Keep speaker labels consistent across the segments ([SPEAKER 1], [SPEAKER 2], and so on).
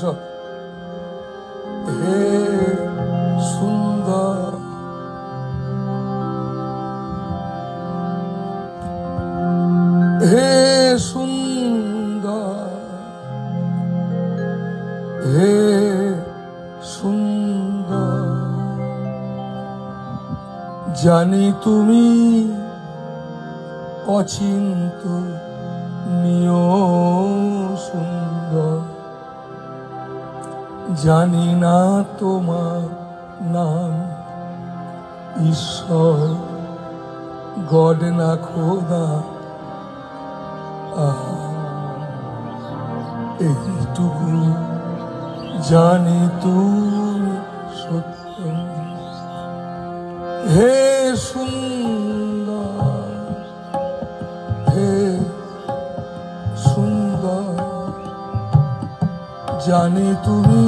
[SPEAKER 1] এসো হে সুন্দর। হে সুন্দর। হে সুন্দর। জানি তুমি অচিন্ত নিয়ম জানি না তোমার নাম। ঈশ্বর গড না খোদা। এইটুকু জানি তুমি সত্য। হে সুন্দর জানি তুমি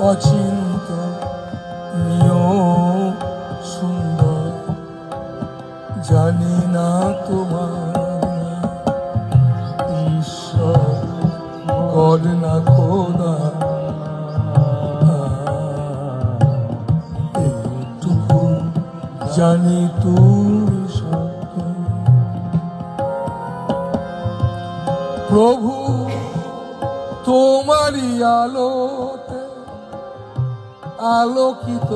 [SPEAKER 1] অচিন্ত নিয় সুন্দর। জানি না তোমার ঈশ্বর, গড না খোদা। এইটুকু জানি তুমি সত্য। প্রভু তোমারই আলোতে আলোকিত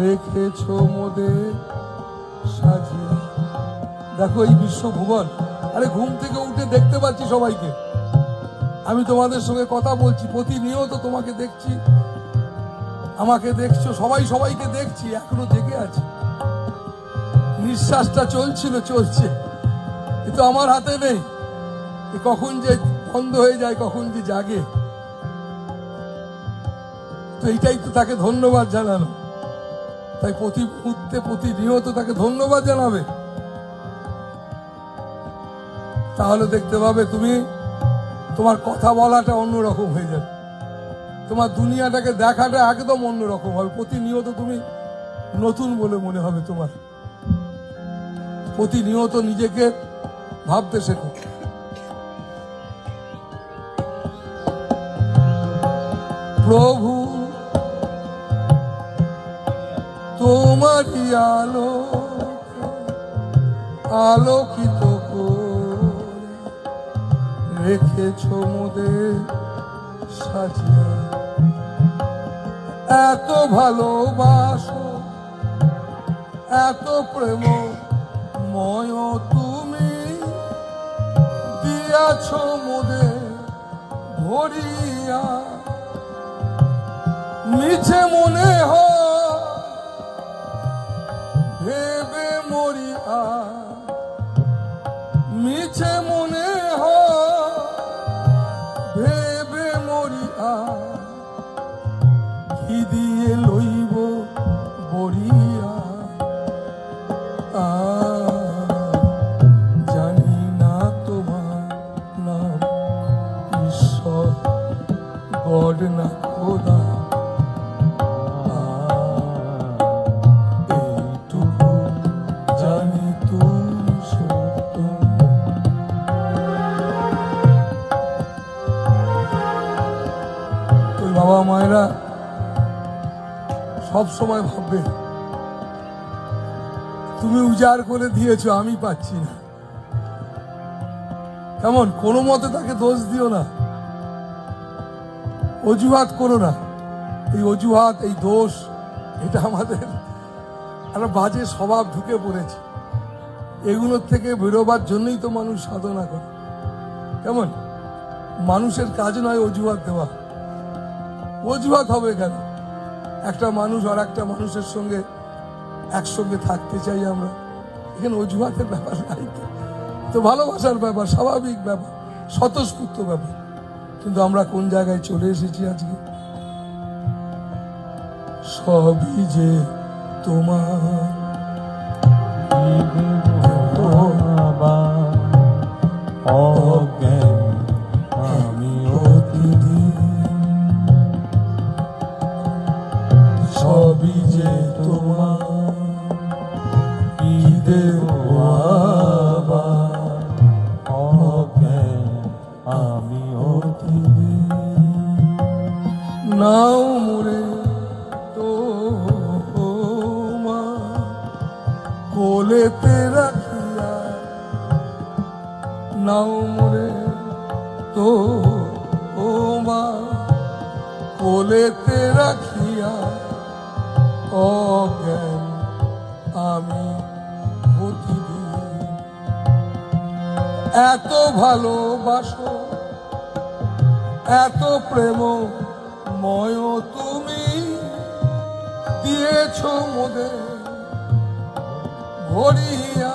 [SPEAKER 1] রেখেছ মোদের সাজিয়ে দেখো এই বিশ্বভুবন আরে ঘুম থেকে উঠে দেখতে পাচ্ছি সবাইকে। আমি তোমাদের সঙ্গে কথা বলছি, প্রতিনিয়ত তোমাকে দেখছি। আমাকে দেখছ, সবাই সবাইকে দেখছি, এখনও জেগে আছে। নিঃশ্বাসটা চলছিল, চলছে। কিন্তু আমার হাতে নেই। কখন যে বন্ধ হয়ে যায়, কখন যে জাগে। তো এইটাই তো তাকে ধন্যবাদ জানানো। তাই প্রতি মুহূর্তে, প্রতিনিয়ত তাকে ধন্যবাদ জানাবে। তাহলে দেখতে পাবে তুমি, তোমার কথা বলাটা অন্যরকম হয়ে যাবে। তোমার দুনিয়াটাকে দেখাটা একদম অন্যরকম হবে। প্রতিনিয়ত তুমি নতুন বলে মনে হবে তোমার। প্রতিনিয়ত নিজেকে ভাবতে শেখো। প্রভু, তোমারই আলো আলোকিত রেখেছ মোদের সাজিয়ে। এত ভালোবাসো, এত প্রেম ময় তুমি দিয়াছ মোদের ভরিয়া। মিছে মনে হয়। ভেবে মরিয়া মিছে বাবা মায়েরা সব সময় ভাববে, তুমি উজাড় করে দিয়েছ, আমি পাচ্ছি না। কেমন? কোনো মতে তাকে দোষ দিও না। অজুহাত করো না। এই অজুহাত, এই দোষ, এটা আমাদের একটা বাজে স্বভাব ঢুকে পড়েছে। এগুলোর থেকে বেরোবার জন্যই তো মানুষ সাধনা করে। কেমন? মানুষের কাজ নয় অজুহাত দেওয়া। অজুহাত হবে কেন? একটা মানুষ আর একটা মানুষের সঙ্গে একসঙ্গে থাকতে চাই আমরা। এখানে অজুহাতের ব্যাপার নাই তো। ভালোবাসার ব্যাপার, স্বাভাবিক ব্যাপার, স্বতঃস্ফূর্ত ব্যাপার। কিন্তু আমরা কোন জায়গায় চলে এসেছি আজকে? সবই যে তোমার সবই যে তোমার কি
[SPEAKER 2] অজ্ঞান আমি অতিথি
[SPEAKER 1] নাও মোরে তো মা কোলে তেরা নাও মোরে তো মা কোলেতে রাখিয়া। অজ্ঞান আমি এত ভালোবাসো এত প্রেম ময় তুমি দিয়েছ মোদের ভরিয়া